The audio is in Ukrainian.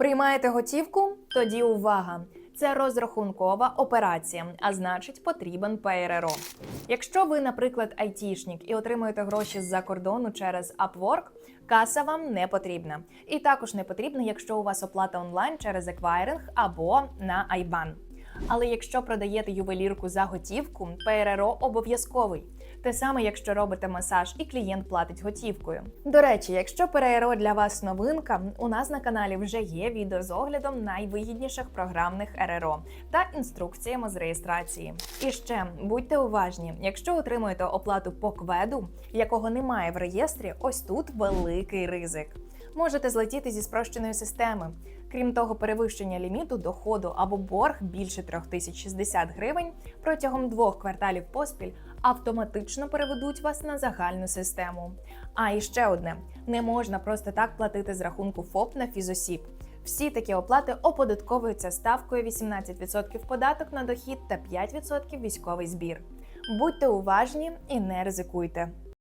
Приймаєте готівку? Тоді увага! Це розрахункова операція, а значить, потрібен ПРРО. Якщо ви, наприклад, айтішник і отримуєте гроші з-за кордону через Upwork, каса вам не потрібна. І також не потрібна, якщо у вас оплата онлайн через еквайринг або на IBAN. Але якщо продаєте ювелірку за готівку, ПРРО обов'язковий. Те саме, якщо робите масаж і клієнт платить готівкою. До речі, якщо ПРРО для вас новинка, у нас на каналі вже є відео з оглядом найвигідніших програмних РРО та інструкціями з реєстрації. І ще будьте уважні, якщо отримуєте оплату по кведу, якого немає в реєстрі, ось тут великий ризик. Можете злетіти зі спрощеної системи. Крім того, перевищення ліміту доходу або борг більше 3060 гривень протягом двох кварталів поспіль автоматично переведуть вас на загальну систему. А і ще одне: не можна просто так платити з рахунку ФОП на фізосіб. Всі такі оплати оподатковуються ставкою 18% податок на дохід та 5% військовий збір. Будьте уважні і не ризикуйте.